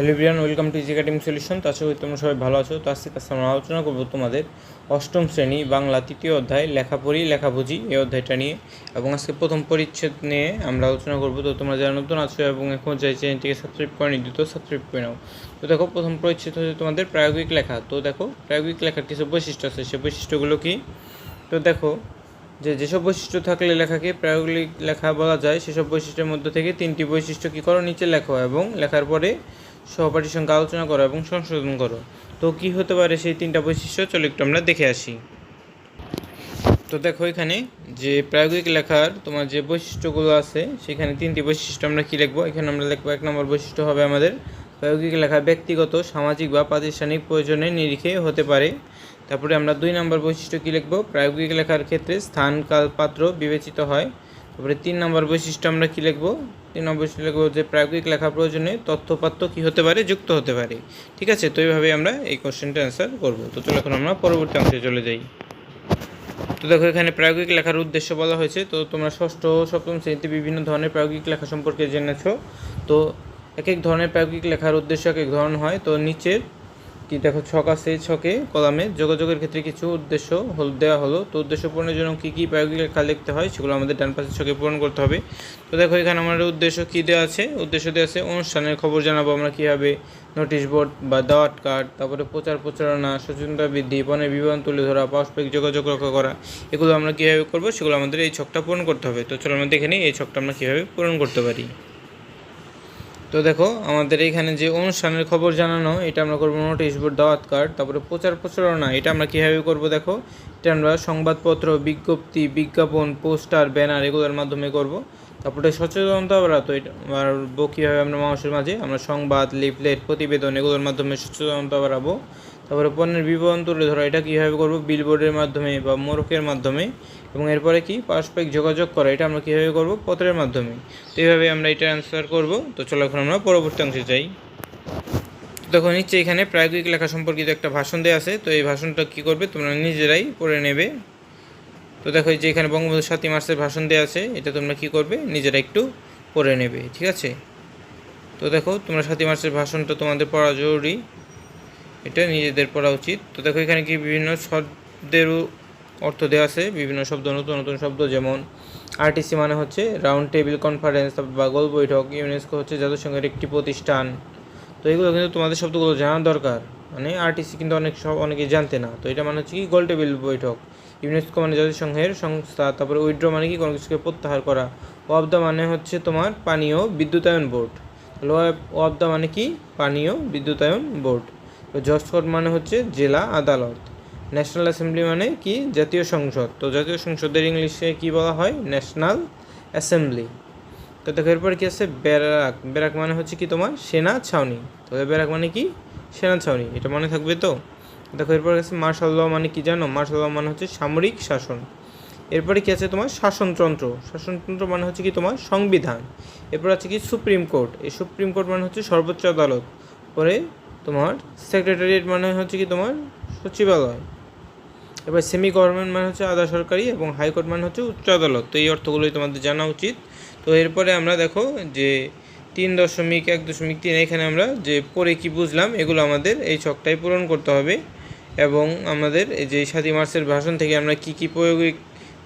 Hello Brian welcome to easy academic solution তো আশা তোমরা সবাই ভালো আছো। তো আজকে কাছে আমরা আলোচনা করব তোমাদের অষ্টম শ্রেণি বাংলা তৃতীয় অধ্যায় লেখাপড়ি, লেখাবুঝি এই অধ্যায়টা নিয়ে। এবং আজকে প্রথম পরিচ্ছেদ নিয়ে আমরা আলোচনা করব। তো তোমরা যারা নতুন আছো এবং এখন যাই চ্যানেলটিকে সাবস্ক্রাইব করে নিতে তো সাবস্ক্রাইব করে নাও। তো দেখো, প্রথম পরিচ্ছেদ হচ্ছে তোমাদের প্রায়োগিক লেখা। তো দেখো, প্রায়োগিক লেখার কিছু বৈশিষ্ট্য আছে। সেই বৈশিষ্ট্যগুলো কি? তো দেখো যে যেসব বৈশিষ্ট্য থাকলে লেখাকে প্রায়োগিক লেখা বলা যায়, সেসব বৈশিষ্ট্যের মধ্যে থেকে তিনটি বৈশিষ্ট্য কী করো? নিচে লেখো এবং লেখার পরে সহপাঠীর সঙ্গে আলোচনা করো এবং সংশোধন করো। তো কি হতে পারে সেই তিনটা বৈশিষ্ট্য? চলো একটু আমরা দেখে আসি। তো দেখো এখানে যে প্রায়োগিক লেখার তোমার যে বৈশিষ্ট্যগুলো আছে, সেখানে তিনটি বৈশিষ্ট্য আমরা কী লিখব? এখানে আমরা লিখব, এক নম্বর বৈশিষ্ট্য হবে আমাদের প্রায়োগিক লেখা ব্যক্তিগত, সামাজিক বা প্রাতিষ্ঠানিক প্রয়োজনের নিরিখে হতে পারে। তারপরে আমরা দুই নম্বর বৈশিষ্ট্য কী লিখব? প্রায়োগিক লেখার ক্ষেত্রে স্থান কাল পাত্র বিবেচিত হয়। তারপরে তিন নম্বর বৈশিষ্ট্য আমরা কী লিখব? তিন নম্বর বৈশিষ্ট্য লিখব যে প্রায়োগিক লেখা প্রয়োজনে তথ্যপাত্র কী হতে পারে? যুক্ত হতে পারে। ঠিক আছে? তো এইভাবে আমরা এই কোশ্চেনটা অ্যান্সার করব। তো চলো এখন আমরা পরবর্তী অংশে চলে যাই। তো দেখো, এখানে প্রায়োগিক লেখার উদ্দেশ্য বলা হয়েছে। তো তোমরা ষষ্ঠ, সপ্তম শ্রেণীতে বিভিন্ন ধরনের প্রায়োগিক লেখা সম্পর্কে জেনেছো। তো এক এক ধরনের প্রায়োগিক লেখার উদ্দেশ্য এক এক ধরনের হয়। তো নিচের কি দেখো, ছক আছে ছকে, কলামে যোগাযোগের ক্ষেত্রে কিছু উদ্দেশ্য দেওয়া হলো। তো উদ্দেশ্য পূরণের জন্য কী কী প্রায়োগিক লেখা লিখতে হয় সেগুলো আমাদের ডান পাশের ছকে পূরণ করতে হবে। তো দেখো, এখানে আমাদের উদ্দেশ্য কী দেওয়া আছে? উদ্দেশ্য দেওয়া আছে অনুষ্ঠানের খবর জানাব আমরা কীভাবে। নোটিশ বোর্ড বা দাওয়াত কার্ড, তারপরে প্রচার প্রচারণা, সচেতনতা বৃদ্ধি, পণ্যের বিবরণ তুলে ধরা, পারস্পরিক যোগাযোগ রক্ষা করা, এগুলো আমরা কীভাবে করব সেগুলো আমাদের এই ছকটা পূরণ করতে হবে। তো চলো আমরা দেখে নিই এই ছকটা আমরা কীভাবে পূরণ করতে পারি। তো দেখো, আমাদের এইখানে যে অনুষ্ঠানের খবর জানানো, এটা আমরা করব নোটিশ বোর্ড দাওয়াত কার্ড তারপরে প্রচার প্রচারণা, এটা আমরা কীভাবে করব দেখো? এটা আমরা সংবাদপত্র, বিজ্ঞপ্তি, বিজ্ঞাপন, পোস্টার, ব্যানার এগুলোর মাধ্যমে করব। তারপরে সচেতনতা বাড়াতো, এটা কীভাবে আমরা মানুষের মাঝে? আমরা সংবাদ, লিফলেট, প্রতিবেদন এগুলোর মাধ্যমে সচেতনতা বাড়াবো। তারপরে পণ্যের বিবরণ তুলে ধরো, এটা কীভাবে করব? বিলবোর্ডের মাধ্যমে বা মোড়কের মাধ্যমে। এবং এরপরে কি? পারস্পরিক যোগাযোগ করা, এটা আমরা কীভাবে করব? পত্রের মাধ্যমে। তো এইভাবে আমরা এটা অ্যান্সার করব। তো চলো এখন আমরা পরবর্তী অংশে যাই। দেখো নিচ্ছে এখানে প্রায়োগিক লেখা সম্পর্কিত একটা ভাষণ দেওয়া আছে। তো এই ভাষণটা কী করবে? তোমরা নিজেরাই পড়ে নেবে। তো দেখো যে এখানে বঙ্গবন্ধু সাতই মার্চের ভাষণ দেওয়া আছে, এটা তোমরা কী করবে? নিজেরা একটু পড়ে নেবে, ঠিক আছে? তো দেখো, তোমরা সাতই মার্চের ভাষণটা তোমাদের পড়া জরুরি। এটা নিজেদের পড়া উচিত। তো দেখো এখানে কি বিভিন্ন শব্দেরও অর্থ দেওয়া আছে। বিভিন্ন শব্দ, নতুন নতুন শব্দ যেমন আরটিসি মানে হচ্ছে রাউন্ড টেবিল কনফারেন্স বা গোল বৈঠক ইউনেস্কো হচ্ছে জাতিসংঘের একটি প্রতিষ্ঠান। তো এগুলো কিন্তু তোমাদের শব্দগুলো জানা দরকার। মানে আরটিসি কিন্তু অনেক সব অনেকেই জানতে না। তো এটা মানে হচ্ছে কি গোল টেবিল বৈঠক। ইউনেস্কো মানে জাতিসংঘের সংস্থা, তারপরে উইড্রো মানে কি কোনো কিছুকে প্রত্যাহার করা। ওয়াবদা মানে হচ্ছে তোমার পানীয় বিদ্যুতায়ন বোর্ড ওয়াবদা মানে কি? পানীয় বিদ্যুতায়ন বোর্ড তো জজকোর্ট মানে হচ্ছে জেলা আদালত। ন্যাশনাল অ্যাসেম্বলি মানে কি? জাতীয় সংসদ। তো জাতীয় সংসদের ইংলিশে কি বলা হয়? ন্যাশনাল অ্যাসেম্বলি তো দেখো, এরপর কি আছে? ব্যারাক। ব্যারাক মানে হচ্ছে কি তোমার? সেনা ছাউনি। তো ব্যারাক মানে কি? সেনা ছাউনি। এটা মনে থাকবে তো? দেখো, এরপর আছে মার্শাল ল মানে কি জানো? মার্শাল ল মানে হচ্ছে সামরিক শাসন। এরপরে কি আছে তোমার? শাসনতন্ত্র। শাসনতন্ত্র মানে হচ্ছে কি তোমার? সংবিধান। এরপর আছে কি? সুপ্রিম কোর্ট এই সুপ্রিম কোর্ট মানে হচ্ছে সর্বোচ্চ আদালত। পরে তোমার সেক্রেটারিয়েট মানে হচ্ছে কি তোমার সচিবালয়। এবার সেমি গভর্নমেন্ট মানে হচ্ছে আধা সরকারি এবং হাইকোর্ট মানে হচ্ছে উচ্চ আদালত। তো এই অর্থগুলোই তোমাদের জানা উচিত। তো এরপরে আমরা দেখো যে তিন দশমিক এক দশমিক তিন, এখানে আমরা যে পরে কি বুঝলাম, এগুলো আমাদের এই ছকটাই পূরণ করতে হবে। এবং আমাদের এই যে সাতই মার্চের ভাষণ থেকে আমরা কি কি প্রয়োগিক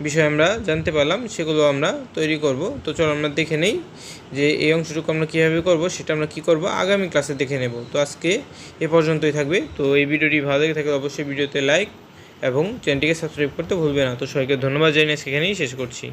বিষয় আমরা জানতে পারলাম, সেগুলো আমরা তৈরি করব। তো চলো আমরা দেখে নেই যে এই অংশটুকু আমরা কীভাবে করব, সেটা আমরা কি করব, আগামী ক্লাসে দেখে নেব। তো আজকে এ পর্যন্তই থাকবে। তো এই ভিডিওটি ভালো লেগে থাকলে অবশ্যই ভিডিওতে লাইক এবং চ্যানেলটিকে সাবস্ক্রাইব করতে ভুলবে না। তো সবাইকে ধন্যবাদ জানিয়ে সেখানেই শেষ করছি।